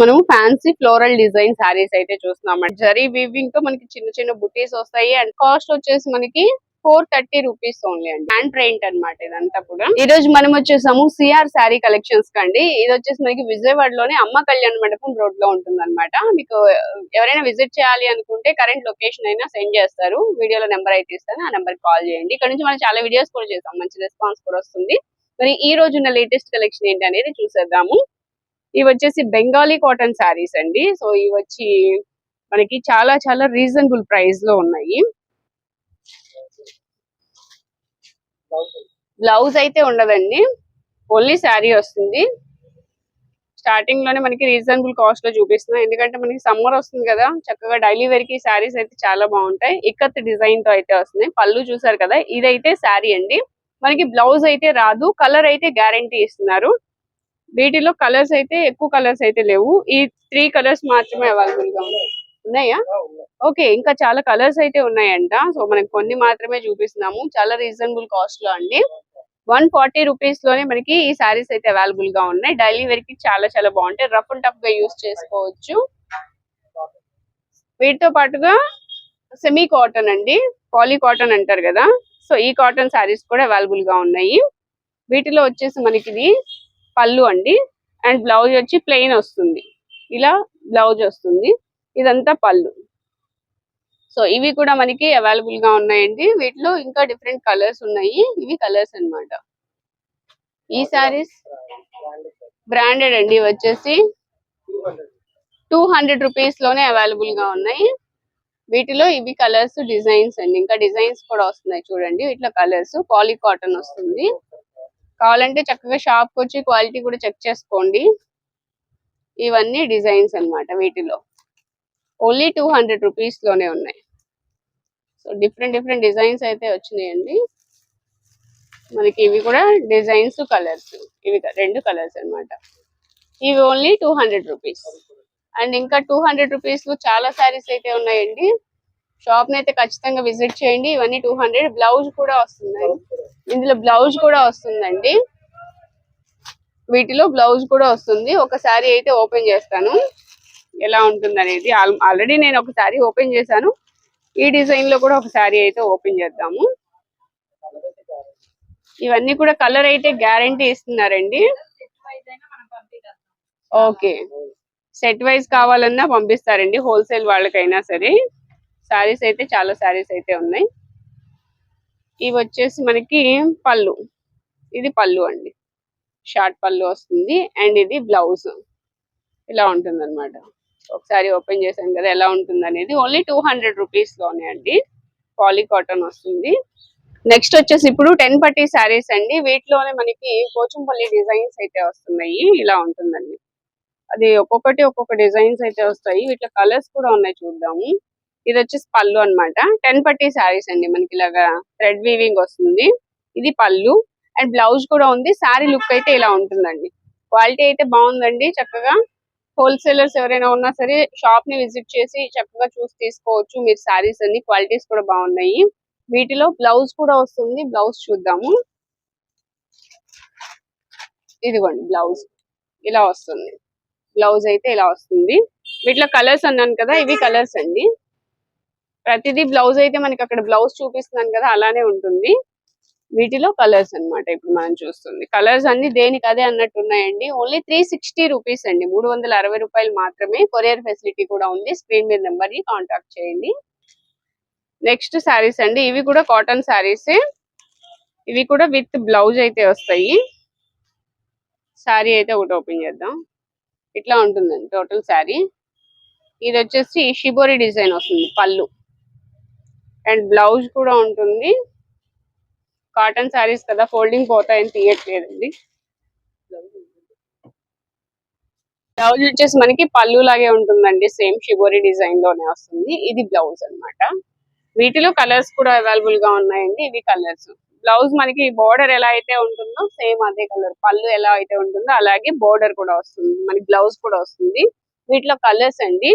మనం fancy floral design saris అయితే చూస్తున్నాం జరీ వీవింగ్తో మనకి చిన్న చిన్న బుటీస్ వస్తాయి అండ్ కాస్ట్ వచ్చేసి మనకి ఫోర్ థర్టీ రూపీస్ ఓన్లీ అండి. హ్యాండ్ ప్రింట్ అన్నమాట ఇదంతా కూడా. ఈ రోజు మనం వచ్చేసాము సిఆర్ శారీ కలెక్షన్స్ కండి ఇది వచ్చేసి మనకి విజయవాడలోనే అమ్మ కళ్యాణ మండపం రోడ్లో ఉంటుంది అనమాట మీకు ఎవరైనా విజిట్ చేయాలి అనుకుంటే కరెంట్ లొకేషన్ అయినా సెండ్ చేస్తారు. వీడియోలో నెంబర్ అయితే ఇస్తాను. ఆ నెంబర్ కాల్ చేయండి. ఇక్కడ నుంచి మనం చాలా వీడియోస్ కూడా చేస్తాం. మంచి రెస్పాన్స్ కూడా వస్తుంది. మరి ఈ రోజు ఉన్న లేటెస్ట్ కలెక్షన్ ఏంటి అనేది చూసేద్దాము. ఇవి వచ్చేసి బెంగాలీ కాటన్ శారీస్ అండి. సో ఇవి వచ్చి మనకి చాలా చాలా రీజనబుల్ ప్రైస్లో ఉన్నాయి. బ్లౌజ్ అయితే ఉండదండి. ఓన్లీ శారీ వస్తుంది. స్టార్టింగ్లోనే మనకి రీజనబుల్ కాస్ట్లో చూపిస్తున్నాం. ఎందుకంటే మనకి సమ్మర్ వస్తుంది కదా చక్కగా డైలీ వేర్కి శారీస్ అయితే చాలా బాగుంటాయి. ఇక్కత్ డిజైన్తో అయితే వస్తుంది పళ్ళు చూసారు కదా ఇదైతే శారీ అండి. మనకి బ్లౌజ్ అయితే రాదు కలర్ అయితే గ్యారంటీ ఇస్తున్నారు. వీటిలో కలర్స్ అయితే ఎక్కువ కలర్స్ అయితే లేవు. ఈ త్రీ కలర్స్ మాత్రమే అవైలబుల్గా ఉన్నాయి. ఉన్నాయా? ఓకే ఇంకా చాలా కలర్స్ అయితే ఉన్నాయంట. సో మనకి కొన్ని మాత్రమే చూపిస్తున్నాము. చాలా రీజనబుల్ కాస్ట్లో అండి. వన్ ఫార్టీ రూపీస్లోనే మనకి ఈ సారీస్ అయితే అవైలబుల్గా ఉన్నాయి. డైలీ వేర్కి చాలా చాలా బాగుంటాయి. రఫ్ అండ్ టఫ్గా యూస్ చేసుకోవచ్చు. వీటితో పాటుగా సెమీ కాటన్ అండి. పాలీ కాటన్ అంటారు కదా. సో ఈ కాటన్ సారీస్ కూడా అవైలబుల్గా ఉన్నాయి. వీటిలో వచ్చేసి మనకి ఇది పళ్ళు అండి. అండ్ బ్లౌజ్ వచ్చి ప్లెయిన్ వస్తుంది. ఇలా బ్లౌజ్ వస్తుంది. ఇదంతా పళ్ళు. సో ఇవి కూడా మనకి అవైలబుల్గా ఉన్నాయండి. వీటిలో ఇంకా డిఫరెంట్ కలర్స్ ఉన్నాయి. ఇవి కలర్స్ అన్నమాట. ఈ సారీస్ బ్రాండెడ్ అండి. వచ్చేసి టూ హండ్రెడ్ రూపీస్లోనే అవైలబుల్గా ఉన్నాయి. వీటిలో ఇవి కలర్స్ డిజైన్స్ అండి. ఇంకా డిజైన్స్ కూడా వస్తున్నాయి చూడండి. వీటిలో కలర్స్ పాలీ కాటన్ వస్తుంది. కావాలంటే చక్కగా షాప్కి వచ్చి క్వాలిటీ కూడా చెక్ చేసుకోండి. ఇవన్నీ డిజైన్స్ అన్నమాట వీటిలో. ఓన్లీ టూ హండ్రెడ్ రూపీస్లోనే ఉన్నాయి. సో డిఫరెంట్ డిఫరెంట్ డిజైన్స్ అయితే వచ్చినాయండి. మనకి ఇవి కూడా డిజైన్స్ కలర్స్ ఇవి రెండు కలర్స్ అన్నమాట. ఇవి only two hundred rupees and ఇంకా టూ హండ్రెడ్ రూపీస్లో చాలా శారీస్ అయితే ఉన్నాయండి. షాప్ని అయితే ఖచ్చితంగా విజిట్ చేయండి. ఇవన్నీ టూ హండ్రెడ్. బ్లౌజ్ కూడా వస్తుందండి. ఇందులో బ్లౌజ్ కూడా వస్తుందండి. వీటిలో బ్లౌజ్ కూడా వస్తుంది. ఒక శారీ అయితే ఓపెన్ చేస్తాను. ఎలా ఉంటుంది అనేది ఆల్రెడీ నేను ఒక శారీ ఓపెన్ చేశాను. ఈ డిజైన్లో కూడా ఒక శారీ అయితే ఓపెన్ చేద్దాము. ఇవన్నీ కూడా కలర్ అయితే గ్యారంటీ ఇస్తున్నారండి. ఓకే. సెట్ వైజ్ కావాలన్నా పంపిస్తారండి. హోల్సేల్ వాళ్ళకైనా సరే. శారీస్ అయితే చాలా శారీస్ అయితే ఉన్నాయి. ఇవి వచ్చేసి మనకి పళ్ళు. ఇది పళ్ళు అండి. షార్ట్ పళ్ళు వస్తుంది. అండ్ ఇది బ్లౌజ్. ఇలా ఉంటుంది అనమాట ఒకసారి ఓపెన్ చేశాను కదా ఎలా ఉంటుంది అనేది ఓన్లీ టూ హండ్రెడ్ రూపీస్లోనే అండి పాలీ కాటన్ వస్తుంది. నెక్స్ట్ వచ్చేసి ఇప్పుడు టెన్ పట్టీ శారీస్ అండి. వీటిలోనే మనకి పోచంపల్లి డిజైన్స్ అయితే వస్తున్నాయి. ఇలా ఉంటుందండి. అది ఒక్కొక్కటి ఒక్కొక్క డిజైన్స్ అయితే వస్తాయి. వీటిలో కలర్స్ కూడా ఉన్నాయి చూద్దాము. ఇది వచ్చేసి పళ్ళు అన్నమాట. టెన్ పట్టీ శారీస్ అండి మనకి ఇలాగా థ్రెడ్ వీవింగ్ వస్తుంది. ఇది పళ్ళు. అండ్ బ్లౌజ్ కూడా ఉంది. శారీ లుక్ అయితే ఇలా ఉంటుందండి. క్వాలిటీ అయితే బాగుందండి. చక్కగా హోల్సేలర్స్ ఎవరైనా ఉన్నా సరే షాప్ని విజిట్ చేసి చక్కగా చూసి తీసుకోవచ్చు. మీరు శారీస్ అన్ని క్వాలిటీస్ కూడా బాగున్నాయి. వీటిలో బ్లౌజ్ కూడా వస్తుంది. బ్లౌజ్ చూద్దాము. ఇదిగోండి బ్లౌజ్ ఇలా వస్తుంది. బ్లౌజ్ అయితే ఇలా వస్తుంది. వీటిలో కలర్స్ అన్నాను కదా ఇవి కలర్స్ అండి. ప్రతిదీ బ్లౌజ్ అయితే మనకి అక్కడ బ్లౌజ్ చూపిస్తున్నాను కదా అలానే ఉంటుంది. వీటిలో కలర్స్ అన్నమాట ఇప్పుడు మనం చూస్తుంది. కలర్స్ అన్ని దేనికి అదే అన్నట్టు ఉన్నాయండి. ఓన్లీ త్రీ సిక్స్టీ రూపీస్ అండి. మూడు వందల అరవై రూపాయలు మాత్రమే కొరియర్ ఫెసిలిటీ కూడా ఉంది. స్క్రీన్ మీద నెంబర్ని కాంటాక్ట్ చేయండి. నెక్స్ట్ శారీస్ అండి. ఇవి కూడా కాటన్ శారీస్ ఇవి కూడా విత్ బ్లౌజ్ అయితే వస్తాయి. శారీ అయితే ఒకటి ఓపెన్ చేద్దాం. ఇట్లా ఉంటుందండి టోటల్ శారీ ఇది వచ్చేసి షిబోరి డిజైన్ వస్తుంది పళ్ళు. అండ్ బ్లౌజ్ కూడా ఉంటుంది. కాటన్ శారీస్ కదా ఫోల్డింగ్ పోతాయని తీయట్లేదండి. బ్లౌజ్ వచ్చేసి మనకి పళ్ళు లాగే ఉంటుందండి సేమ్ షిబోరి డిజైన్లోనే వస్తుంది. ఇది బ్లౌజ్ అన్నమాట. వీటిలో కలర్స్ కూడా అవైలబుల్గా ఉన్నాయండి ఇవి కలర్స్. బ్లౌజ్ మనకి బోర్డర్ ఎలా అయితే ఉంటుందో సేమ్ అదే కలర్. పళ్ళు ఎలా అయితే ఉంటుందో అలాగే బోర్డర్ కూడా వస్తుంది మనకి బ్లౌజ్ కూడా వస్తుంది. వీటిలో కలర్స్ అండి.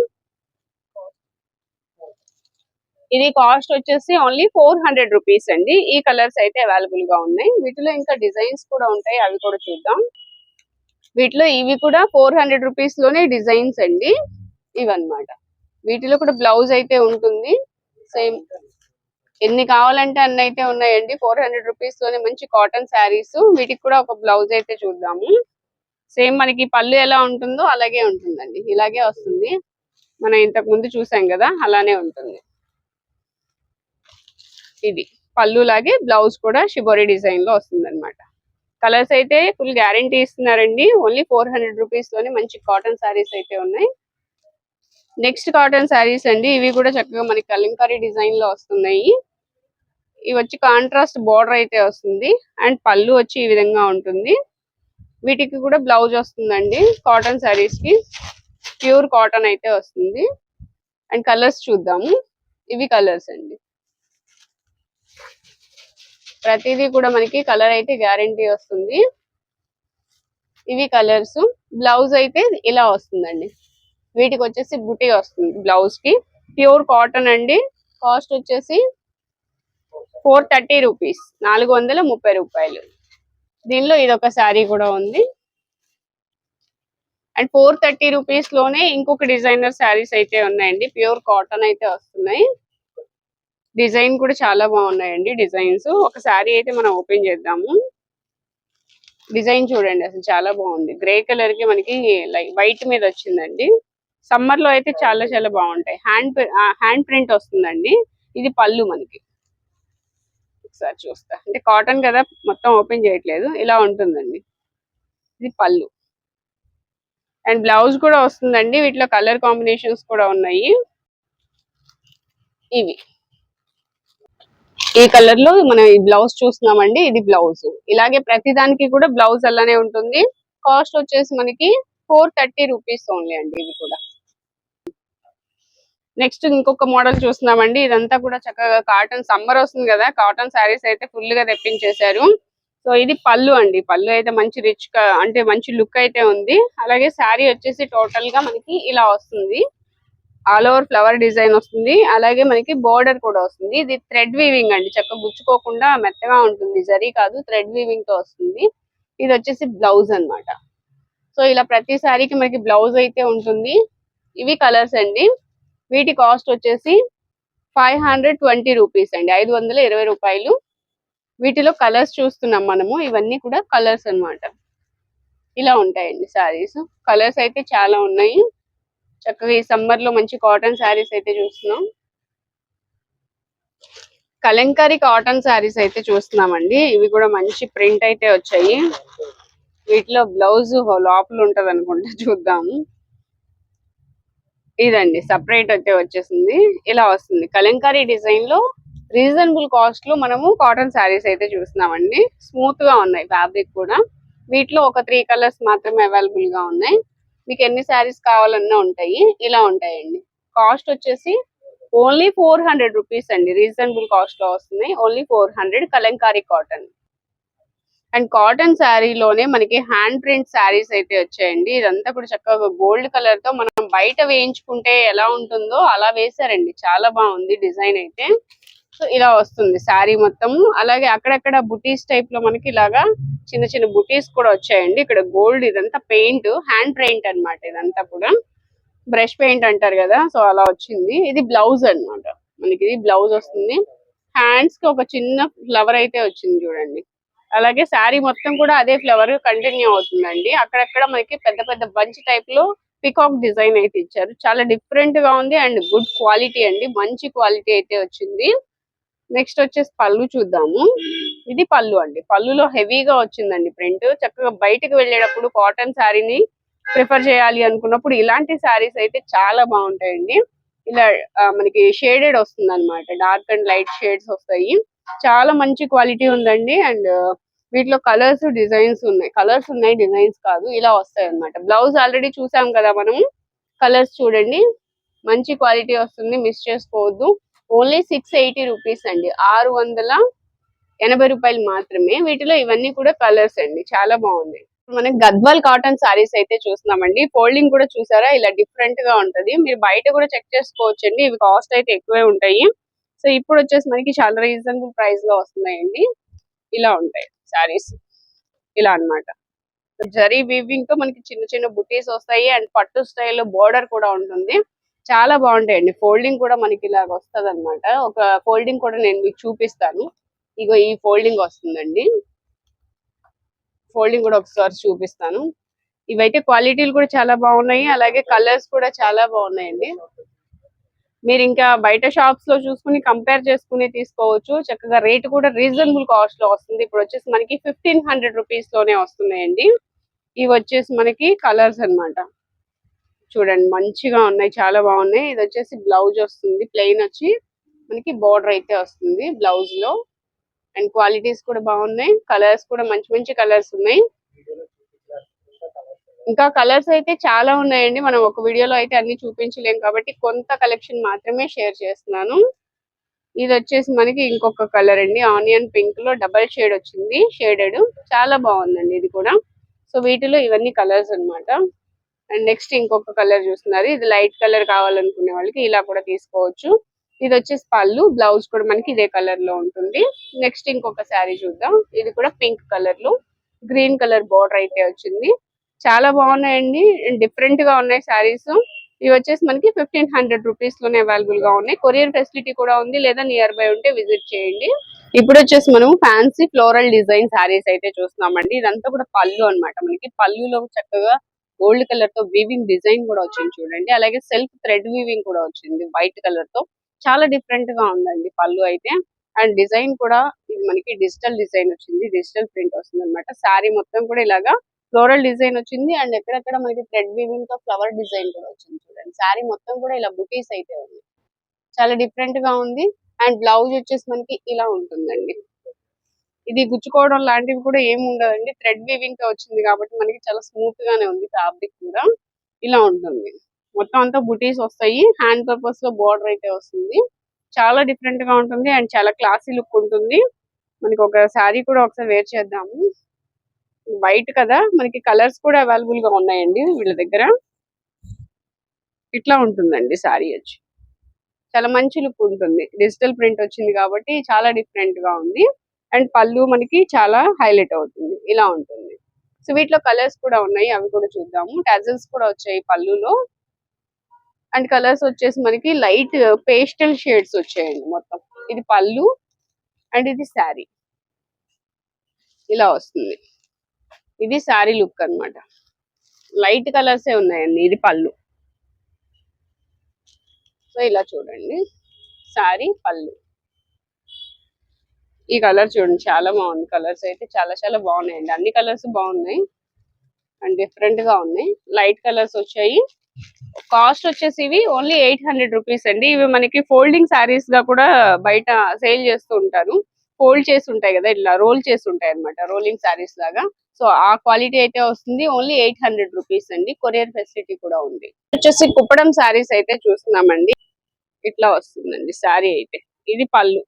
ఇది కాస్ట్ వచ్చేసి ఓన్లీ ఫోర్ హండ్రెడ్ రూపీస్ అండి. ఈ కలర్స్ అయితే అవైలబుల్గా ఉన్నాయి. వీటిలో ఇంకా డిజైన్స్ కూడా ఉంటాయి. అవి కూడా చూద్దాం. వీటిలో ఇవి కూడా ఫోర్ హండ్రెడ్ రూపీస్లోనే డిజైన్స్ అండి. ఇవన్నమాట. వీటిలో కూడా బ్లౌజ్ అయితే ఉంటుంది. సేమ్ ఎన్ని కావాలంటే అన్ని అయితే ఉన్నాయండి. ఫోర్ హండ్రెడ్ రూపీస్లోనే మంచి కాటన్ శారీస్ వీటికి కూడా ఒక బ్లౌజ్ అయితే చూద్దాము. సేమ్ మనకి పళ్ళు ఎలా ఉంటుందో అలాగే ఉంటుందండి. ఇలాగే వస్తుంది. మనం ఇంతకు ముందు చూసాం కదా అలానే ఉంటుంది. ఇది పళ్ళు లాగే బ్లౌజ్ కూడా షిబోరి డిజైన్లో వస్తుంది అనమాట కలర్స్ అయితే ఫుల్ గ్యారంటీ ఇస్తున్నారండి. ఓన్లీ ఫోర్ హండ్రెడ్ రూపీస్లోనే మంచి కాటన్ శారీస్ అయితే ఉన్నాయి. నెక్స్ట్ కాటన్ శారీస్ అండి. ఇవి కూడా చక్కగా మనకి కలంకారీ డిజైన్లో వస్తున్నాయి. ఇవి వచ్చి కాంట్రాస్ట్ బార్డర్ అయితే వస్తుంది. అండ్ పళ్ళు వచ్చి ఈ విధంగా ఉంటుంది. వీటికి కూడా బ్లౌజ్ వస్తుందండి. కాటన్ శారీస్కి ప్యూర్ కాటన్ అయితే వస్తుంది. అండ్ కలర్స్ చూద్దాము. ఇవి కలర్స్ అండి. ప్రతిదీ కూడా మనకి కలర్ అయితే గ్యారంటీ వస్తుంది. ఇవి కలర్స్. బ్లౌజ్ అయితే ఇలా వస్తుందండి. వీటికి వచ్చేసి బుటీ వస్తుంది బ్లౌజ్కి. ప్యూర్ కాటన్ అండి. కాస్ట్ వచ్చేసి ఫోర్ థర్టీ రూపీస్. నాలుగు వందల ముప్పై రూపాయలు. దీనిలో ఇది ఒక శారీ కూడా ఉంది. అండ్ ఫోర్ థర్టీ రూపీస్లోనే ఇంకొక డిజైనర్ శారీస్ అయితే ఉన్నాయండి. ప్యూర్ కాటన్ అయితే వస్తున్నాయి. డిజైన్ కూడా చాలా బాగున్నాయండి డిజైన్స్. ఒక శారీ అయితే మనం ఓపెన్ చేద్దాము. డిజైన్ చూడండి అసలు చాలా బాగుంది. గ్రే కలర్కి మనకి లైక్ వైట్ మీద వచ్చిందండి. సమ్మర్లో అయితే చాలా చాలా బాగుంటాయి. హ్యాండ్ హ్యాండ్ ప్రింట్ వస్తుందండి. ఇది పళ్ళు మనకి. ఒకసారి చూస్తా. అంటే కాటన్ కదా మొత్తం ఓపెన్ చేయట్లేదు. ఇలా ఉంటుందండి. ఇది పళ్ళు. అండ్ బ్లౌజ్ కూడా వస్తుందండి. వీటిలో కలర్ కాంబినేషన్స్ కూడా ఉన్నాయి. ఇవి. ఈ కలర్లో మనం ఈ బ్లౌజ్ చూస్తున్నామండి ఇది బ్లౌజ్. ఇలాగే ప్రతి దానికి కూడా బ్లౌజ్ అలానే ఉంటుంది. కాస్ట్ వచ్చేసి మనకి ఫోర్ థర్టీ రూపీస్ ఓన్లీ అండి ఇది కూడా. నెక్స్ట్ ఇంకొక మోడల్ చూస్తున్నామండి. ఇదంతా కూడా చక్కగా కాటన్ సమ్మర్ వస్తుంది కదా కాటన్ శారీస్ అయితే ఫుల్గా తెప్పించేశారు. సో ఇది పళ్ళు అండి. పళ్ళు అయితే మంచి రిచ్ అంటే మంచి లుక్ అయితే ఉంది. అలాగే శారీ వచ్చేసి టోటల్గా మనకి ఇలా వస్తుంది. ఆల్ ఓవర్ ఫ్లవర్ డిజైన్ వస్తుంది. అలాగే మనకి బోర్డర్ కూడా వస్తుంది. ఇది థ్రెడ్ వీవింగ్ అండి. చక్కగా గుచ్చుకోకుండా మెత్తగా ఉంటుంది. జరీ కాదు థ్రెడ్ వీవింగ్తో వస్తుంది. ఇది వచ్చేసి బ్లౌజ్ అన్నమాట. సో ఇలా ప్రతి సారీకి మనకి బ్లౌజ్ అయితే ఉంటుంది. ఇవి కలర్స్ అండి. వీటి కాస్ట్ వచ్చేసి ఫైవ్ హండ్రెడ్ ట్వంటీ రూపీస్ అండి. ఐదు వందల ఇరవై రూపాయలు. వీటిలో కలర్స్ చూస్తున్నాం మనము. ఇవన్నీ కూడా కలర్స్ అన్నమాట. ఇలా ఉంటాయండి సారీస్. కలర్స్ అయితే చాలా ఉన్నాయి. చక్కగా ఈ సమ్మర్లో మంచి కాటన్ శారీస్ అయితే చూస్తున్నాం. కలంకారీ కాటన్ శారీస్ అయితే చూస్తున్నామండి. ఇవి కూడా మంచి ప్రింట్ అయితే వచ్చాయి. వీటిలో బ్లౌజ్ లోపల ఉంటది అనుకుంటా చూద్దాము ఇదండి సపరేట్ అయితే వచ్చేసింది. ఇలా వస్తుంది. కలంకారీ డిజైన్లో రీజనబుల్ కాస్ట్లో మనము కాటన్ శారీస్ అయితే చూస్తున్నామండి. స్మూత్గా ఉన్నాయి ఫ్యాబ్రిక్ కూడా. వీటిలో ఒక త్రీ కలర్స్ మాత్రమే అవైలబుల్గా ఉన్నాయి. మీకు ఎన్ని శారీస్ కావాలన్నా ఉంటాయి. ఇలా ఉంటాయండి. కాస్ట్ వచ్చేసి ఓన్లీ ఫోర్ హండ్రెడ్ రూపీస్ అండి. రీజనబుల్ కాస్ట్లో వస్తున్నాయి. Only four hundred Kalamkari cotton. And cotton శారీలోనే మనకి హ్యాండ్ ప్రింట్ శారీస్ అయితే వచ్చాయండి. ఇదంతా కూడా చక్కగా గోల్డ్ కలర్తో మనం బయట వేయించుకుంటే ఎలా ఉంటుందో అలా వేసారండి చాలా బాగుంది డిజైన్ అయితే. సో ఇలా వస్తుంది శారీ మొత్తం అలాగే అక్కడక్కడ బుటీస్ టైప్లో మనకి ఇలాగా చిన్న చిన్న బుటీస్ కూడా వచ్చాయండి. ఇక్కడ గోల్డ్ ఇదంతా పెయింట్ హ్యాండ్ పెయింట్ అన్నమాట ఇదంతా కూడా. బ్రష్ పెయింట్ అంటారు కదా సో అలా వచ్చింది. ఇది బ్లౌజ్ అన్నమాట. మనకి ఇది బ్లౌజ్ వస్తుంది. హ్యాండ్స్కి ఒక చిన్న ఫ్లవర్ అయితే వచ్చింది చూడండి. అలాగే శారీ మొత్తం కూడా అదే ఫ్లవర్ కంటిన్యూ అవుతుందండి. అక్కడక్కడ మనకి పెద్ద పెద్ద బంచ్ టైప్లో పికాక్ డిజైన్ అయితే ఇచ్చారు. చాలా డిఫరెంట్గా ఉంది అండ్ గుడ్ క్వాలిటీ అండి. మంచి క్వాలిటీ అయితే వచ్చింది. నెక్స్ట్ వచ్చేసి పళ్ళు చూద్దాము. ఇది పళ్ళు అండి. పళ్ళులో హెవీగా వచ్చిందండి ప్రింట్. చక్కగా బయటకు వెళ్ళేటప్పుడు కాటన్ శారీని ప్రిఫర్ చేయాలి అనుకున్నప్పుడు ఇలాంటి శారీస్ అయితే చాలా బాగుంటాయండి. ఇలా మనకి షేడెడ్ వస్తుంది అనమాట డార్క్ అండ్ లైట్ షేడ్స్ వస్తాయి. చాలా మంచి క్వాలిటీ ఉందండి. అండ్ వీటిలో కలర్స్ డిజైన్స్ ఉన్నాయి. కలర్స్ ఉన్నాయి డిజైన్స్ కాదు. ఇలా వస్తాయి అనమాట బ్లౌజ్ ఆల్రెడీ చూసాం కదా మనం కలర్స్ చూడండి. మంచి క్వాలిటీ వస్తుంది. మిస్ చేసుకోవద్దు. ఓన్లీ సిక్స్ ఎయిటీ రూపీస్ అండి. ఆరు వందల ఎనభై రూపాయలు మాత్రమే. వీటిలో ఇవన్నీ కూడా కలర్స్ అండి. చాలా బాగుంది మనం గద్వాల్ కాటన్ సారీస్ అయితే చూస్తున్నామండి. ఫోల్డింగ్ కూడా చూసారా? ఇలా డిఫరెంట్గా ఉంటది. మీరు బయట కూడా చెక్ చేసుకోవచ్చండి. ఇవి కాస్ట్ అయితే ఎక్కువే ఉంటాయి. సో ఇప్పుడు వచ్చేసి మనకి చాలా రీజనబుల్ ప్రైస్లో వస్తున్నాయండి. ఇలా ఉంటాయి సారీస్. ఇలా అన్నమాట. జరీ వీవింగ్తో మనకి చిన్న చిన్న బుటీస్ వస్తాయి. అండ్ పట్టు స్టైల్లో బోర్డర్ కూడా ఉంటుంది. చాలా బాగుంటాయండి. ఫోల్డింగ్ కూడా మనకి ఇలాగ వస్తుంది అనమాట ఒక ఫోల్డింగ్ కూడా నేను మీకు చూపిస్తాను. ఇగో ఈ ఫోల్డింగ్ వస్తుందండి. ఫోల్డింగ్ కూడా ఒకసారి చూపిస్తాను. ఇవైతే క్వాలిటీలు కూడా చాలా బాగున్నాయి. అలాగే కలర్స్ కూడా చాలా బాగున్నాయండి. మీరు ఇంకా బయట షాప్స్లో చూసుకుని కంపేర్ చేసుకుని తీసుకోవచ్చు. చక్కగా రేట్ కూడా రీజనబుల్ కాస్ట్లో వస్తుంది. ఇప్పుడు వచ్చేసి మనకి ఫిఫ్టీన్ హండ్రెడ్ రూపీస్లోనే వస్తున్నాయండి. ఇవి వచ్చేసి మనకి కలర్స్ అన్నమాట. చూడండి మంచిగా ఉన్నాయి చాలా బాగున్నాయి. ఇది వచ్చేసి బ్లౌజ్ వస్తుంది ప్లెయిన్ వచ్చి మనకి బార్డర్ అయితే వస్తుంది బ్లౌజ్లో అండ్ క్వాలిటీస్ కూడా బాగున్నాయి కలర్స్ కూడా మంచి మంచి కలర్స్ ఉన్నాయి. ఇంకా కలర్స్ అయితే చాలా ఉన్నాయండి మనం ఒక వీడియోలో అయితే అన్ని చూపించలేం కాబట్టి కొంత కలెక్షన్ మాత్రమే షేర్ చేస్తున్నాను. ఇది వచ్చేసి మనకి ఇంకొక కలర్ అండి ఆనియన్ పింక్లో డబల్ షేడ్ వచ్చింది షేడెడ్. చాలా బాగుందండి ఇది కూడా. సో వీటిలో ఇవన్నీ కలర్స్ అన్నమాట. అండ్ నెక్స్ట్ ఇంకొక కలర్ చూస్తున్నారు. ఇది లైట్ కలర్ కావాలనుకునే వాళ్ళకి ఇలా కూడా తీసుకోవచ్చు. ఇది వచ్చేసి పళ్ళు బ్లౌజ్ కూడా మనకి ఇదే కలర్లో ఉంటుంది. నెక్స్ట్ ఇంకొక శారీ చూద్దాం. ఇది కూడా పింక్ కలర్లో. గ్రీన్ కలర్ బార్డర్ అయితే వచ్చింది. చాలా బాగున్నాయండి. డిఫరెంట్గా ఉన్నాయి శారీస్. ఇవి వచ్చేసి మనకి ఫిఫ్టీన్ హండ్రెడ్ రూపీస్లోనే అవైలబుల్గా ఉన్నాయి. కొరియర్ ఫెసిలిటీ కూడా ఉంది. లేదా నియర్ బై ఉంటే విజిట్ చేయండి. ఇప్పుడు వచ్చేసి మనం ఫ్యాన్సీ ఫ్లోరల్ డిజైన్ శారీస్ అయితే చూస్తున్నామండి. ఇదంతా కూడా పళ్ళు అన్నమాట మనకి. పళ్ళులో చక్కగా గోల్డ్ కలర్తో వీవింగ్ డిజైన్ కూడా వచ్చింది చూడండి. అలాగే సెల్ఫ్ థ్రెడ్ వీవింగ్ కూడా వచ్చింది వైట్ కలర్తో. చాలా డిఫరెంట్గా ఉందండి పళ్ళు అయితే. అండ్ డిజైన్ కూడా ఇది మనకి డిజిటల్ డిజైన్ వచ్చింది. డిజిటల్ ప్రింట్ వస్తుంది అనమాట శారీ మొత్తం కూడా ఇలాగా ఫ్లోరల్ డిజైన్ వచ్చింది. అండ్ ఎక్కడెక్కడ మనకి థ్రెడ్ వీవింగ్తో ఫ్లవర్ డిజైన్ కూడా వచ్చింది చూడండి. శారీ మొత్తం కూడా ఇలా బుటీస్ అయితే ఉంది చాలా డిఫరెంట్గా ఉంది. అండ్ బ్లౌజ్ వచ్చేసి మనకి ఇలా ఉంటుందండి. ఇది గుచ్చుకోవడం లాంటివి కూడా ఏమి ఉండదండి. థ్రెడ్ వీవింగ్తో వచ్చింది కాబట్టి మనకి చాలా స్మూత్ గానే ఉంది ఫ్యాబ్రిక్ కూడా. ఇలా ఉంటుంది. మొత్తం అంతా బుటీస్ వస్తాయి. హ్యాండ్ పర్పస్లో బార్డర్ అయితే వస్తుంది. చాలా డిఫరెంట్గా ఉంటుంది అండ్ చాలా క్లాసీ లుక్ ఉంటుంది. మనకి ఒక శారీ కూడా ఒకసారి వేర్ చేద్దాము. వైట్ కదా మనకి కలర్స్ కూడా అవైలబుల్గా ఉన్నాయండి వీళ్ళ దగ్గర. ఇట్లా ఉంటుందండి శారీ వచ్చి. చాలా మంచి లుక్ ఉంటుంది. డిజిటల్ ప్రింట్ వచ్చింది కాబట్టి చాలా డిఫరెంట్గా ఉంది. అండ్ పళ్ళు మనకి చాలా హైలైట్ అవుతుంది. ఇలా ఉంటుంది. సో వీటిలో కలర్స్ కూడా ఉన్నాయి. అవి కూడా చూద్దాము. టాజల్స్ కూడా వచ్చాయి పళ్ళులో. అండ్ కలర్స్ వచ్చేసి మనకి లైట్ పేస్టల్ షేడ్స్ వచ్చాయండి మొత్తం. ఇది పళ్ళు అండ్ ఇది శారీ. ఇలా వస్తుంది. ఇది శారీ లుక్ అన్నమాట. లైట్ కలర్సే ఉన్నాయండి ఇది పళ్ళు. సో ఇలా చూడండి. శారీ పళ్ళు. ఈ కలర్ చూడండి చాలా బాగుంది. కలర్స్ అయితే చాలా చాలా బాగున్నాయండి. అన్ని కలర్స్ బాగున్నాయి. అండ్ డిఫరెంట్గా ఉన్నాయి. లైట్ కలర్స్ వచ్చాయి. కాస్ట్ వచ్చేసి ఇవి ఓన్లీ ఎయిట్ హండ్రెడ్ రూపీస్ అండి. ఇవి మనకి ఫోల్డింగ్ శారీస్గా కూడా బయట సేల్ చేస్తూ ఉంటారు. ఫోల్డ్ చేసి ఉంటాయి కదా ఇట్లా రోల్ చేసి ఉంటాయి అనమాట రోలింగ్ శారీస్ లాగా. సో ఆ క్వాలిటీ అయితే వస్తుంది. ఓన్లీ ఎయిట్ హండ్రెడ్ రూపీస్ అండి. కొరియర్ ఫెసిలిటీ కూడా ఉంది. వచ్చేసి కుప్పడం శారీస్ అయితే చూస్తున్నామండి. ఇట్లా వస్తుందండి శారీ అయితే. ఇది పళ్ళు.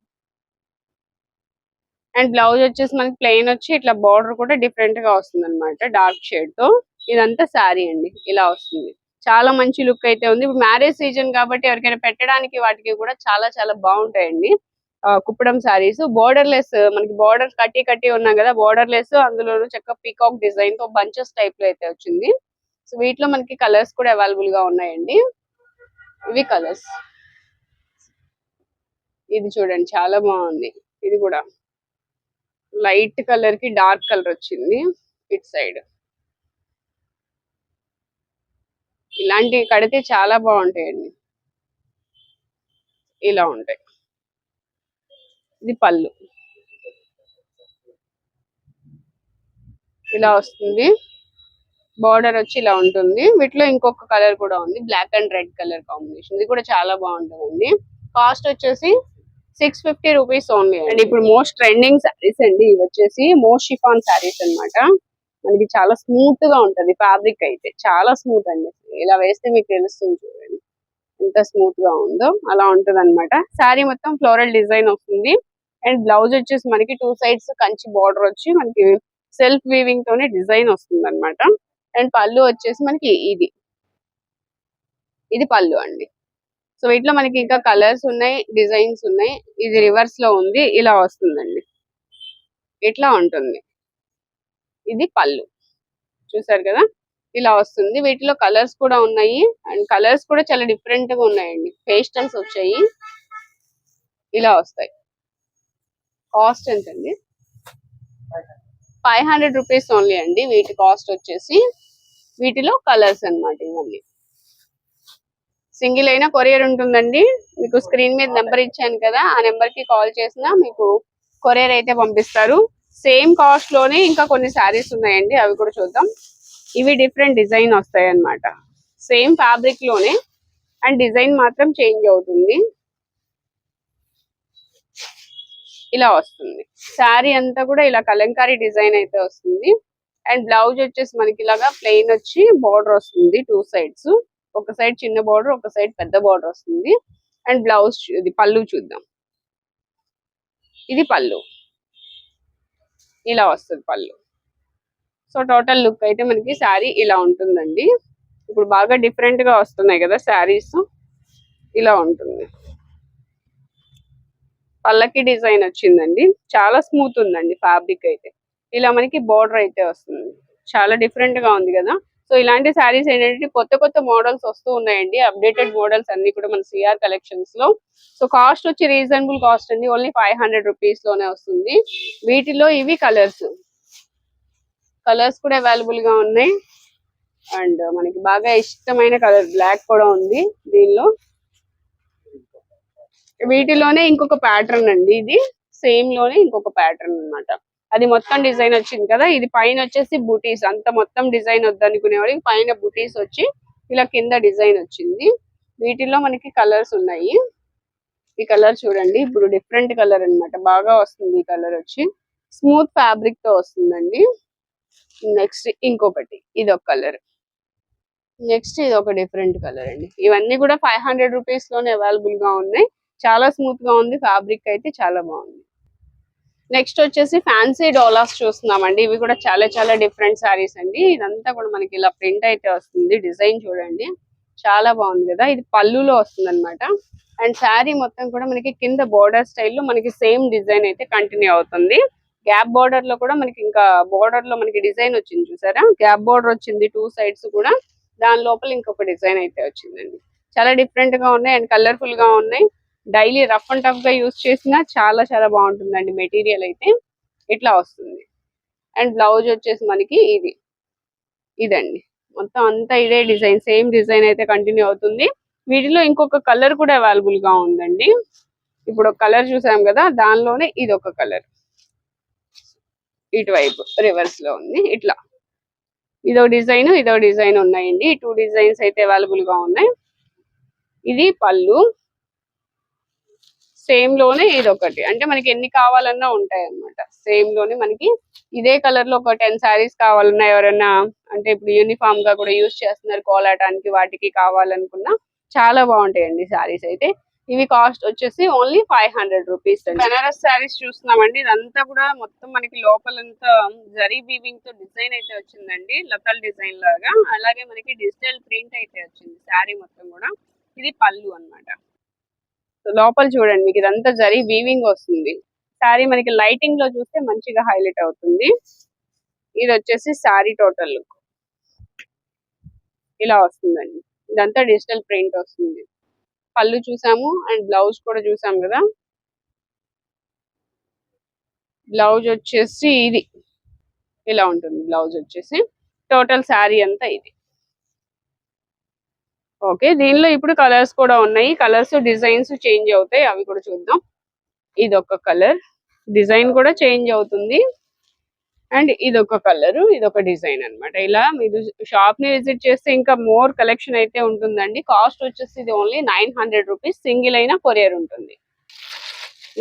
అండ్ బ్లౌజ్ వచ్చేసి మనకి ప్లెయిన్ వచ్చి ఇట్లా బార్డర్ కూడా డిఫరెంట్గా వస్తుంది అనమాట డార్క్ షేడ్తో. ఇదంతా శారీ అండి ఇలా వస్తుంది. చాలా మంచి లుక్ అయితే ఉంది. మ్యారేజ్ సీజన్ కాబట్టి ఎవరికైనా పెట్టడానికి వాటికి కూడా చాలా చాలా బాగుంటాయండి. కుప్పడం శారీస్. బోర్డర్ లెస్ మనకి బోర్డర్ కట్టి కట్టి ఉన్నాం కదా బోర్డర్ లెస్ అందులో చక్క పీకాక్ డిజైన్తో బంచెస్ టైప్లో అయితే వచ్చింది. సో వీటిలో మనకి కలర్స్ కూడా అవైలబుల్గా ఉన్నాయండి. ఇవి కలర్స్. ఇది చూడండి చాలా బాగుంది. ఇది కూడా. లైట్ కలర్కి డార్క్ కలర్ వచ్చింది ఇట్ సైడ్. ఇలాంటివి కడితే చాలా బాగుంటాయండి. ఇలా ఉంటాయి. ఇది పళ్ళు. ఇలా వస్తుంది. బార్డర్ వచ్చి ఇలా ఉంటుంది. వీటిలో ఇంకొక కలర్ కూడా ఉంది. Black and red colour combination. ఇది కూడా చాలా బాగుంటుందండి. కాస్ట్ వచ్చేసి six fifty rupees only and. ఇప్పుడు మోస్ట్ ట్రెండింగ్ శారీస్ అండి. ఇవి వచ్చేసి మోస్ట్ షిఫాన్ శారీస్ అన్నమాట. మనకి చాలా స్మూత్గా ఉంటది ఫ్యాబ్రిక్ అయితే. చాలా స్మూత్ అండి. ఇలా వేస్తే మీకు తెలుస్తుంది చూడండి. ఎంత స్మూత్గా ఉందో అలా ఉంటది అనమాట శారీ మొత్తం ఫ్లోరల్ డిజైన్ వస్తుంది. అండ్ బ్లౌజ్ వచ్చేసి మనకి టూ సైడ్స్ కంచి బార్డర్ వచ్చి మనకి సెల్ఫ్ వీవింగ్ తోనే డిజైన్ వస్తుంది అనమాట అండ్ పళ్ళు వచ్చేసి మనకి ఇది. ఇది పళ్ళు అండి. సో వీటిలో మనకి ఇంకా కలర్స్ ఉన్నాయి డిజైన్స్ ఉన్నాయి. ఇది రివర్స్లో ఉంది ఇలా వస్తుందండి. ఇట్లా ఉంటుంది. ఇది పళ్ళు. చూసారు కదా? ఇలా వస్తుంది. వీటిలో కలర్స్ కూడా ఉన్నాయి. అండ్ కలర్స్ కూడా చాలా డిఫరెంట్గా ఉన్నాయండి. పేస్టల్స్ వచ్చాయి. ఇలా వస్తాయి. కాస్ట్ ఎంతండి? ఫైవ్ హండ్రెడ్ రూపీస్ ఓన్లీ అండి. వీటి కాస్ట్ వచ్చేసి వీటిలో కలర్స్ అన్నమాట ఇవన్నీ. సింగిల్ అయినా కొరియర్ ఉంటుందండి. మీకు స్క్రీన్ మీద నెంబర్ ఇచ్చాను కదా ఆ నెంబర్కి కాల్ చేసినా మీకు కొరియర్ అయితే పంపిస్తారు. సేమ్ కాస్ట్లోనే ఇంకా కొన్ని శారీస్ ఉన్నాయండి అవి కూడా చూద్దాం. ఇవి డిఫరెంట్ డిజైన్ వస్తాయి అన్నమాట సేమ్ ఫ్యాబ్రిక్లోనే అండ్ డిజైన్ మాత్రం చేంజ్ అవుతుంది. ఇలా వస్తుంది. శారీ అంతా కూడా ఇలా కలంకారీ డిజైన్ అయితే వస్తుంది. అండ్ బ్లౌజ్ వచ్చేసి మనకి ఇలాగా ప్లెయిన్ వచ్చి బార్డర్ వస్తుంది టూ సైడ్స్. ఒక సైడ్ చిన్న బార్డర్ ఒక సైడ్ పెద్ద బార్డర్ వస్తుంది. అండ్ బ్లౌజ్ ఇది పళ్ళు చూద్దాం. ఇది పళ్ళు. ఇలా వస్తుంది పళ్ళు. సో టోటల్ లుక్ అయితే మనకి శారీ ఇలా ఉంటుందండి. ఇప్పుడు బాగా డిఫరెంట్గా వస్తున్నాయి కదా శారీస్. ఇలా ఉంటుంది. పళ్ళకి డిజైన్ వచ్చిందండి. చాలా స్మూత్ ఉందండి ఫ్యాబ్రిక్ అయితే. ఇలా మనకి బోర్డర్ అయితే వస్తుంది. చాలా డిఫరెంట్గా ఉంది కదా. సో ఇలాంటి శారీస్ ఏంటంటే కొత్త కొత్త మోడల్స్ వస్తూ ఉన్నాయండి. అప్డేటెడ్ మోడల్స్ అన్ని కూడా మన సిఆర్ కలెక్షన్స్లో. సో కాస్ట్ వచ్చి రీజనబుల్ కాస్ట్ అండి. ఓన్లీ ఫైవ్ హండ్రెడ్ రూపీస్లోనే వస్తుంది. వీటిలో ఇవి కలర్స్ కలర్స్ కూడా అవైలబుల్గా ఉన్నాయి. అండ్ మనకి బాగా ఇష్టమైన కలర్ బ్లాక్ కూడా ఉంది దీనిలో. వీటిలోనే ఇంకొక ప్యాటర్న్ అండి ఇది. సేమ్లోనే ఇంకొక ప్యాటర్న్ అన్నమాట. అది మొత్తం డిజైన్ వచ్చింది కదా ఇది పైన వచ్చేసి బూటీస్. అంత మొత్తం డిజైన్ వద్దనుకునేవాడికి పైన బూటీస్ వచ్చి ఇలా కింద డిజైన్ వచ్చింది. వీటిలో మనకి కలర్స్ ఉన్నాయి. ఈ కలర్ చూడండి. ఇప్పుడు డిఫరెంట్ కలర్ అన్నమాట. బాగా వస్తుంది ఈ కలర్ వచ్చి. స్మూత్ ఫ్యాబ్రిక్తో వస్తుందండి. నెక్స్ట్ ఇంకొకటి. ఇది ఒక కలర్. నెక్స్ట్ ఇది ఒక డిఫరెంట్ కలర్ అండి. ఇవన్నీ కూడా ఫైవ్ హండ్రెడ్ రూపీస్లోనే అవైలబుల్గా ఉన్నాయి. చాలా స్మూత్గా ఉంది. ఫ్యాబ్రిక్ అయితే చాలా బాగుంది. నెక్స్ట్ వచ్చేసి ఫ్యాన్సీ డోలాస్ చూస్తున్నామండి. ఇవి కూడా చాలా చాలా డిఫరెంట్ సారీస్ అండి. ఇదంతా కూడా మనకి ఇలా ప్రింట్ అయితే వస్తుంది. డిజైన్ చూడండి. చాలా బాగుంది కదా. ఇది పళ్ళులో వస్తుంది అనమాట అండ్ శారీ మొత్తం కూడా మనకి కింద బోర్డర్ స్టైల్లో మనకి సేమ్ డిజైన్ అయితే కంటిన్యూ అవుతుంది. గ్యాప్ బోర్డర్లో కూడా మనకి ఇంకా బోర్డర్లో మనకి డిజైన్ వచ్చింది చూసారా? గ్యాప్ బోర్డర్ వచ్చింది టూ సైడ్స్ కూడా. దాని లోపల ఇంకొక డిజైన్ అయితే వచ్చిందండి. చాలా డిఫరెంట్గా ఉన్నాయి అండ్ కలర్ఫుల్గా ఉన్నాయి. డైలీ రఫ్ అండ్ టఫ్గా యూస్ చేసినా చాలా చాలా బాగుంటుందండి మెటీరియల్ అయితే. ఇట్లా వస్తుంది. అండ్ బ్లౌజ్ వచ్చేసి మనకి ఇది. ఇదండి. మొత్తం అంతా ఇదే డిజైన్ సేమ్ డిజైన్ అయితే కంటిన్యూ అవుతుంది. వీటిలో ఇంకొక కలర్ కూడా అవైలబుల్గా ఉందండి. ఇప్పుడు ఒక కలర్ చూసాం కదా దానిలోనే ఇది ఒక కలర్. ఇటువైపు రివర్స్లో ఉంది. ఇట్లా. ఇదో డిజైన్ ఇదో డిజైన్ ఉన్నాయండి. టూ డిజైన్స్ అయితే అవైలబుల్గా ఉన్నాయి. ఇది పళ్ళు. సేమ్లోనే ఇది ఒకటి అంటే మనకి ఎన్ని కావాలన్నా ఉంటాయి అన్నమాట సేమ్లోనే మనకి ఇదే కలర్లో ఒక టెన్ శారీస్ కావాలన్నా ఎవరైనా అంటే ఇప్పుడు యూనిఫామ్గా కూడా యూజ్ చేస్తున్నారు కోలాటానికి వాటికి కావాలనుకున్నా చాలా బాగుంటాయండి శారీస్ అయితే. ఇవి కాస్ట్ వచ్చేసి only five hundred rupees Banaras saris చూస్తున్నామండి. ఇదంతా కూడా మొత్తం మనకి లోపలంతా జరీ వీవింగ్తో డిజైన్ అయితే వచ్చిందండి. లతల్ డిజైన్ లాగా. అలాగే మనకి డిజిటల్ ప్రింట్ అయితే వచ్చింది శారీ మొత్తం కూడా. ఇది పళ్ళు అన్నమాట. లోపల చూడండి మీకు ఇదంతా జరి వీవింగ్ వస్తుంది. శారీ మనకి లైటింగ్లో చూస్తే మంచిగా హైలైట్ అవుతుంది. ఇది వచ్చేసి శారీ టోటల్ లుక్ ఇలా వస్తుందండి. ఇదంతా డిజిటల్ ప్రింట్ వస్తుంది. పళ్ళు చూసాము అండ్ బ్లౌజ్ కూడా చూసాం కదా. బ్లౌజ్ వచ్చేసి ఇది. ఇలా ఉంటుంది బ్లౌజ్ వచ్చేసి. టోటల్ శారీ అంతా ఇది. ఓకే దీనిలో ఇప్పుడు కలర్స్ కూడా ఉన్నాయి. కలర్స్ డిజైన్స్ చేంజ్ అవుతాయి. అవి కూడా చూద్దాం. ఇది ఒక కలర్. డిజైన్ కూడా చేంజ్ అవుతుంది. అండ్ ఇది ఒక కలర్. ఇది ఒక డిజైన్ అన్నమాట. ఇలా మీరు షాప్ని విజిట్ చేస్తే ఇంకా మోర్ కలెక్షన్ అయితే ఉంటుందండి. కాస్ట్ వచ్చేసి ఇది only nine hundred rupees. Single అయినా కొరియర్ ఉంటుంది.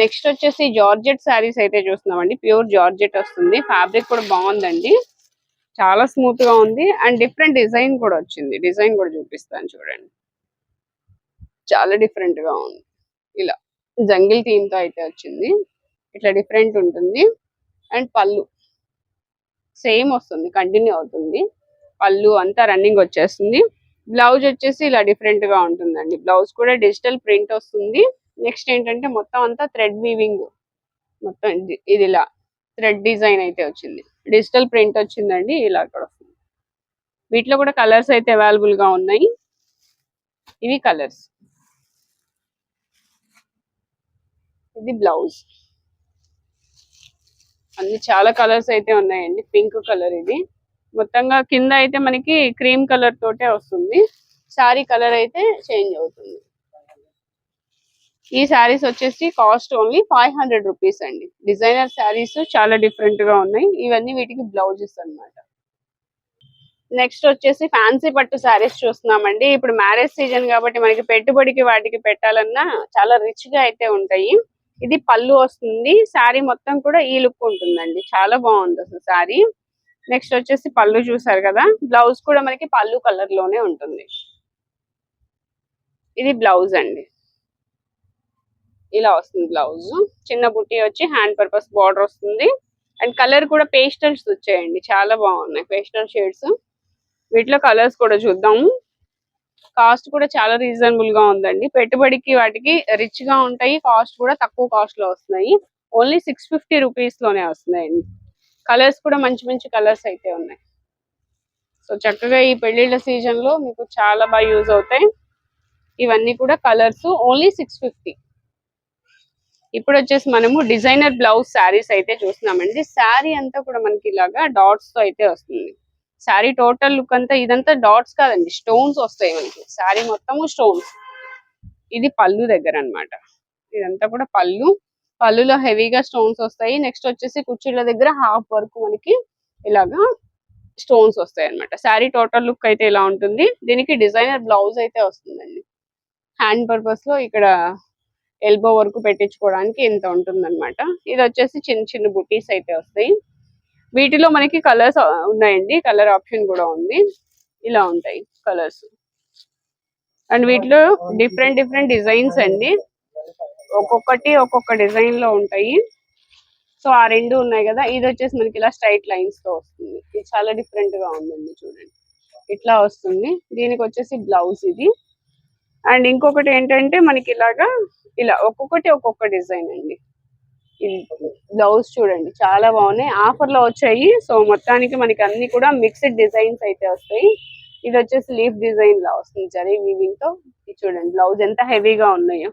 నెక్స్ట్ వచ్చేసి జార్జెట్ శారీస్ అయితే చూస్తున్నామండి. ప్యూర్ జార్జెట్ వస్తుంది. ఫ్యాబ్రిక్ కూడా బాగుందండి. చాలా స్మూత్గా ఉంది. అండ్ డిఫరెంట్ డిజైన్ కూడా వచ్చింది. డిజైన్ కూడా చూపిస్తాను చూడండి. చాలా డిఫరెంట్గా ఉంది. ఇలా జంగిల్ థీమ్తో అయితే వచ్చింది. ఇట్లా డిఫరెంట్ ఉంటుంది. అండ్ పళ్ళు. సేమ్ వస్తుంది. కంటిన్యూ అవుతుంది. పళ్ళు అంతా రన్నింగ్ వచ్చేస్తుంది. బ్లౌజ్ వచ్చేసి ఇలా డిఫరెంట్గా ఉంటుందండి. బ్లౌజ్ కూడా డిజిటల్ ప్రింట్ వస్తుంది. నెక్స్ట్ ఏంటంటే మొత్తం అంతా థ్రెడ్ వీవింగ్ మొత్తం ఇది ఇది ఇలా థ్రెడ్ డిజైన్ అయితే వచ్చింది. డిజిటల్ ప్రింట్ వచ్చిందండి ఇలా అక్కడ వస్తుంది. వీటిలో కూడా కలర్స్ అయితే అవైలబుల్గా ఉన్నాయి. ఇవి కలర్స్. ఇది బ్లౌజ్. అన్ని చాలా కలర్స్ అయితే ఉన్నాయండి పింక్ కలర్ ఇది. మొత్తంగా కింద అయితే మనకి క్రీమ్ కలర్ తోటే వస్తుంది. శారీ కలర్ అయితే చేంజ్ అవుతుంది. ఈ శారీస్ వచ్చేసి cost only five hundred rupees అండి. డిజైనర్ శారీస్ చాలా డిఫరెంట్గా ఉన్నాయి. ఇవన్నీ వీటికి బ్లౌజెస్ అన్నమాట. నెక్స్ట్ వచ్చేసి ఫ్యాన్సీ పట్టు శారీస్ చూస్తున్నామండి. ఇప్పుడు మ్యారేజ్ సీజన్ కాబట్టి మనకి పెట్టుబడికి వాటికి పెట్టాలన్నా చాలా రిచ్గా అయితే ఉంటాయి. ఇది పళ్ళు వస్తుంది. శారీ మొత్తం కూడా ఈ లుక్ ఉంటుందండి. చాలా బాగుంది అసలు శారీ నెక్స్ట్ వచ్చేసి పళ్ళు చూసారు కదా. బ్లౌజ్ కూడా మనకి పళ్ళు కలర్లోనే ఉంటుంది. ఇది బ్లౌజ్ అండి. ఇలా వస్తుంది బ్లౌజ్. చిన్న బుట్టి వచ్చి హ్యాండ్ పర్పస్ బార్డర్ వస్తుంది. అండ్ కలర్ కూడా పేస్టల్స్ వచ్చాయండి. చాలా బాగున్నాయి పేస్టల్ షేడ్స్. వీటిలో కలర్స్ కూడా చూద్దాము. కాస్ట్ కూడా చాలా రీజనబుల్గా ఉందండి. పెట్టుబడికి వాటికి రిచ్గా ఉంటాయి. కాస్ట్ కూడా తక్కువ కాస్ట్లో వస్తున్నాయి. ఓన్లీ సిక్స్ ఫిఫ్టీ రూపీస్లోనే వస్తున్నాయండి. కలర్స్ కూడా మంచి మంచి కలర్స్ అయితే ఉన్నాయి. సో చక్కగా ఈ పెళ్ళిళ్ళ సీజన్లో మీకు చాలా బాగా యూజ్ అవుతాయి. ఇవన్నీ కూడా కలర్స్. ఓన్లీ సిక్స్ ఫిఫ్టీ ఇప్పుడు వచ్చేసి మనము డిజైనర్ బ్లౌజ్ శారీస్ అయితే చూస్తున్నామండి. శారీ అంతా కూడా మనకి ఇలాగా డాట్స్తో అయితే వస్తుంది. శారీ టోటల్ లుక్ అంతా ఇదంతా డాట్స్ కాదండి స్టోన్స్ వస్తాయి మనకి. శారీ మొత్తము స్టోన్స్. ఇది పళ్ళు దగ్గర అన్నమాట. ఇదంతా కూడా పళ్ళు. పళ్ళులో హెవీగా స్టోన్స్ వస్తాయి. నెక్స్ట్ వచ్చేసి కుర్చీల దగ్గర హాఫ్ వరకు మనకి ఇలాగా స్టోన్స్ వస్తాయి అనమాట శారీ టోటల్ లుక్ అయితే ఇలా ఉంటుంది. దీనికి డిజైనర్ బ్లౌజ్ అయితే వస్తుందండి. హ్యాండ్ పర్పస్లో ఇక్కడ ఎల్బో వరకు పెట్టించుకోవడానికి ఇంత ఉంటుందన్నమాట. ఇది వచ్చేసి చిన్న చిన్న బుటీస్ అయితే వస్తాయి. వీటిలో మనకి కలర్స్ ఉన్నాయండి. కలర్ ఆప్షన్ కూడా ఉంది. ఇలా ఉంటాయి కలర్స్ అండ్ వీటిలో డిఫరెంట్ డిఫరెంట్ డిజైన్స్ అండి. ఒక్కొక్కటి ఒక్కొక్క డిజైన్లో ఉంటాయి. సో ఆ రెండు ఉన్నాయి కదా. ఇది వచ్చేసి మనకి ఇలా స్ట్రైట్ లైన్స్తో వస్తుంది. ఇది చాలా డిఫరెంట్గా ఉందండి చూడండి. ఇట్లా వస్తుంది. దీనికి వచ్చేసి బ్లౌజ్ ఇది. అండ్ ఇంకొకటి ఏంటంటే మనకి ఇలాగా ఇలా ఒక్కొక్కటి ఒక్కొక్క డిజైన్ అండి. బ్లౌజ్ చూడండి చాలా బాగున్నాయి. ఆఫర్లో వచ్చాయి. సో మొత్తానికి మనకి అన్ని కూడా మిక్స్డ్ డిజైన్స్ అయితే వస్తాయి. ఇది వచ్చేసి లీఫ్ డిజైన్ లా వస్తుంది జరీ వీవింగ్తో ఇది చూడండి బ్లౌజ్ ఎంత హెవీగా ఉన్నాయో.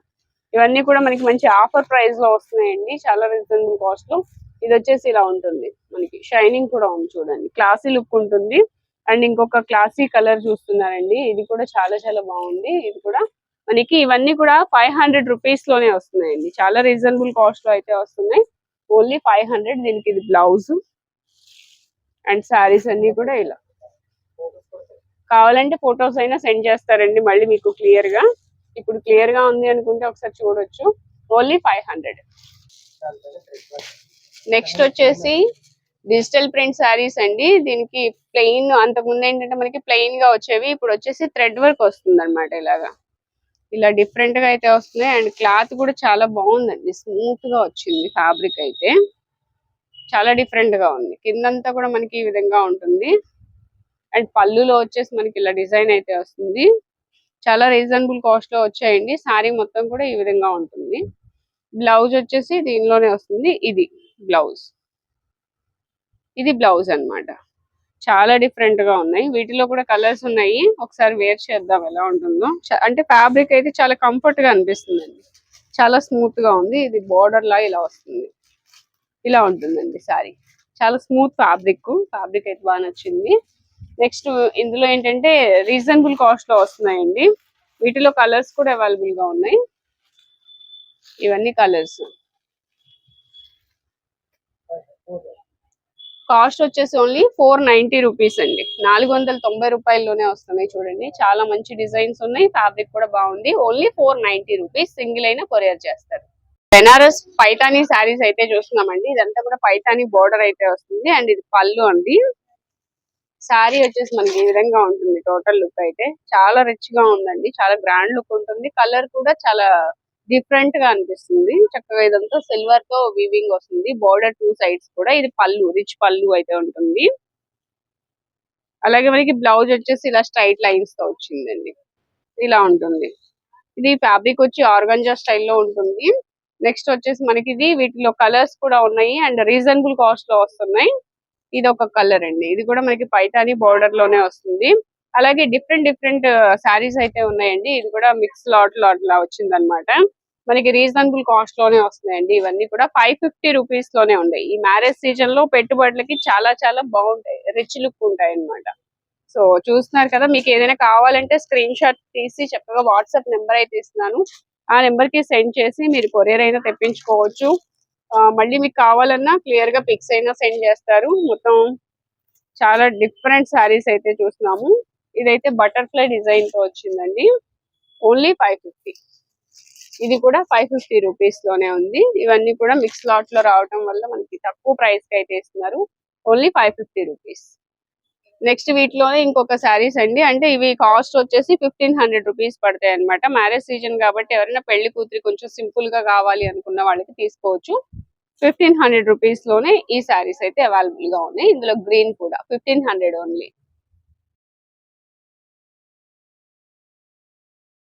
ఇవన్నీ కూడా మనకి మంచి ఆఫర్ ప్రైస్లో వస్తున్నాయండి. చాలా రీజనబుల్ కాస్ట్లో. ఇది వచ్చేసి ఇలా ఉంటుంది. మనకి షైనింగ్ కూడా ఉంది చూడండి. క్లాసీ లుక్ ఉంటుంది. అండ్ ఇంకొక క్లాసీ కలర్ చూస్తున్నారండి ఇది కూడా చాలా చాలా బాగుంది. ఇది కూడా మనకి ఇవన్నీ కూడా ఫైవ్ హండ్రెడ్ రూపీస్లోనే వస్తున్నాయండి. చాలా రీజనబుల్ కాస్ట్లో అయితే వస్తున్నాయి. ఓన్లీ ఫైవ్ హండ్రెడ్ దీనికి ఇది బ్లౌజ్ అండ్ శారీస్ అన్ని కూడా ఇలా. కావాలంటే ఫొటోస్ అయినా సెండ్ చేస్తారండి మళ్ళీ మీకు క్లియర్గా. ఇప్పుడు క్లియర్గా ఉంది అనుకుంటే ఒకసారి చూడొచ్చు. Only five hundred. నెక్స్ట్ వచ్చేసి డిజిటల్ ప్రింట్ శారీస్ అండి. దీనికి ప్లెయిన్ అంతకుముందు ఏంటంటే మనకి ప్లెయిన్గా వచ్చేవి ఇప్పుడు వచ్చేసి థ్రెడ్ వర్క్ వస్తుంది అనమాట ఇలాగా. ఇలా డిఫరెంట్గా అయితే వస్తుంది అండ్ క్లాత్ కూడా చాలా బాగుందండి. స్మూత్గా వచ్చింది ఫ్యాబ్రిక్ అయితే. చాలా డిఫరెంట్గా ఉంది. కిందంతా కూడా మనకి ఈ విధంగా ఉంటుంది. అండ్ పళ్ళులో వచ్చేసి మనకి ఇలా డిజైన్ అయితే వస్తుంది. చాలా రీజనబుల్ కాస్ట్లో వచ్చాయండి. సారీ మొత్తం కూడా ఈ విధంగా ఉంటుంది. బ్లౌజ్ వచ్చేసి దీనిలోనే వస్తుంది. ఇది బ్లౌజ్. ఇది బ్లౌజ్ అన్నమాట. చాలా డిఫరెంట్గా ఉన్నాయి. వీటిలో కూడా కలర్స్ ఉన్నాయి. ఒకసారి వేర్ చేద్దాం ఎలా ఉంటుందో. చ- అంటే ఫ్యాబ్రిక్ అయితే చాలా కంఫర్ట్గా అనిపిస్తుందండి. చాలా స్మూత్గా ఉంది. ఇది బోర్డర్ లా ఇలా వస్తుంది. ఇలా ఉంటుందండి సారీ చాలా స్మూత్ ఫ్యాబ్రిక్ ఫ్యాబ్రిక్ అయితే బాగా నచ్చింది. నెక్స్ట్ ఇందులో ఏంటంటే రీజనబుల్ కాస్ట్లో వస్తున్నాయండి. వీటిలో కలర్స్ కూడా అవైలబుల్గా ఉన్నాయి. ఇవన్నీ కలర్స్ కాస్ట్ వచ్చేసి ఓన్లీ ఫోర్ నైన్టీ రూపీస్ అండి. నాలుగు వందల తొంభై రూపాయల్లోనే వస్తున్నాయి చూడండి. చాలా మంచి డిజైన్స్ ఉన్నాయి. ఫ్యాబ్రిక్ కూడా బాగుంది. Only four ninety rupees single అయినా కొరియర్ చేస్తారు. బెనారస్ పైతానీ శారీస్ అయితే చూస్తున్నామండి. ఇదంతా కూడా పైతానీ బోర్డర్ అయితే వస్తుంది. అండ్ ఇది పళ్ళు అండి. శారీ వచ్చేసి మనకి ఈ విధంగా ఉంటుంది. టోటల్ లుక్ అయితే చాలా రిచ్గా ఉందండి. చాలా గ్రాండ్ లుక్ ఉంటుంది. కలర్ కూడా చాలా డిఫరెంట్గా అనిపిస్తుంది. చక్కగా ఇదంతా సిల్వర్తో వీవింగ్ వస్తుంది. బోర్డర్ టూ సైడ్స్ కూడా. ఇది పళ్ళు రిచ్ పళ్ళు అయితే ఉంటుంది. అలాగే మనకి బ్లౌజ్ వచ్చేసి ఇలా స్ట్రైట్ లైన్స్తో వచ్చిందండి. ఇలా ఉంటుంది. ఇది ఫ్యాబ్రిక్ వచ్చి ఆర్గంజా స్టైల్లో ఉంటుంది. నెక్స్ట్ వచ్చేసి మనకి ఇది వీటిలో కలర్స్ కూడా ఉన్నాయి అండ్ రీజనబుల్ కాస్ట్లో వస్తున్నాయి. ఇది ఒక కలర్ అండి. ఇది కూడా మనకి పైతాని బోర్డర్లోనే వస్తుంది. అలాగే డిఫరెంట్ డిఫరెంట్ శారీస్ అయితే ఉన్నాయండి. ఇది కూడా మిక్స్ లాట్ లాట్ లా వచ్చింది మనకి రీజనబుల్ కాస్ట్లోనే వస్తున్నాయండి. ఇవన్నీ కూడా ఫైవ్ ఫిఫ్టీ రూపీస్లోనే ఉన్నాయి. ఈ మ్యారేజ్ సీజన్లో పెట్టుబడులకి చాలా చాలా బాగుంటాయి. రిచ్ లుక్ ఉంటాయి అన్నమాట సో చూస్తున్నారు కదా మీకు ఏదైనా కావాలంటే స్క్రీన్ షాట్ తీసి చక్కగా వాట్సాప్ నెంబర్ అయితే ఇస్తున్నాను. ఆ నెంబర్కి సెండ్ చేసి మీరు కొరియర్ అయినా తెప్పించుకోవచ్చు. మళ్ళీ మీకు కావాలన్నా క్లియర్గా పిక్స్ అయినా సెండ్ చేస్తారు. మొత్తం చాలా డిఫరెంట్ శారీస్ అయితే చూస్తున్నాము. ఇదైతే బటర్ఫ్లై డిజైన్తో వచ్చిందండి. ఓన్లీ ఫైవ్ ఫిఫ్టీ ఇది కూడా ఫైవ్ ఫిఫ్టీ రూపీస్లోనే ఉంది. ఇవన్నీ కూడా మిక్స్ లాట్లో రావడం వల్ల మనకి తక్కువ ప్రైస్కి అయితే ఇస్తున్నారు. Only five fifty rupees next వీటిలోనే ఇంకొక శారీస్ అండి. అంటే ఇవి కాస్ట్ వచ్చేసి ఫిఫ్టీన్ హండ్రెడ్ రూపీస్ పడతాయి అనమాట మ్యారేజ్ సీజన్ కాబట్టి ఎవరైనా పెళ్ళి కూతురి కొంచెం సింపుల్గా కావాలి అనుకున్న వాళ్ళకి తీసుకోవచ్చు. ఫిఫ్టీన్ హండ్రెడ్ రూపీస్లోనే ఈ శారీస్ అయితే అవైలబుల్గా ఉన్నాయి. ఇందులో గ్రీన్ కూడా ఫిఫ్టీన్ హండ్రెడ్ ఓన్లీ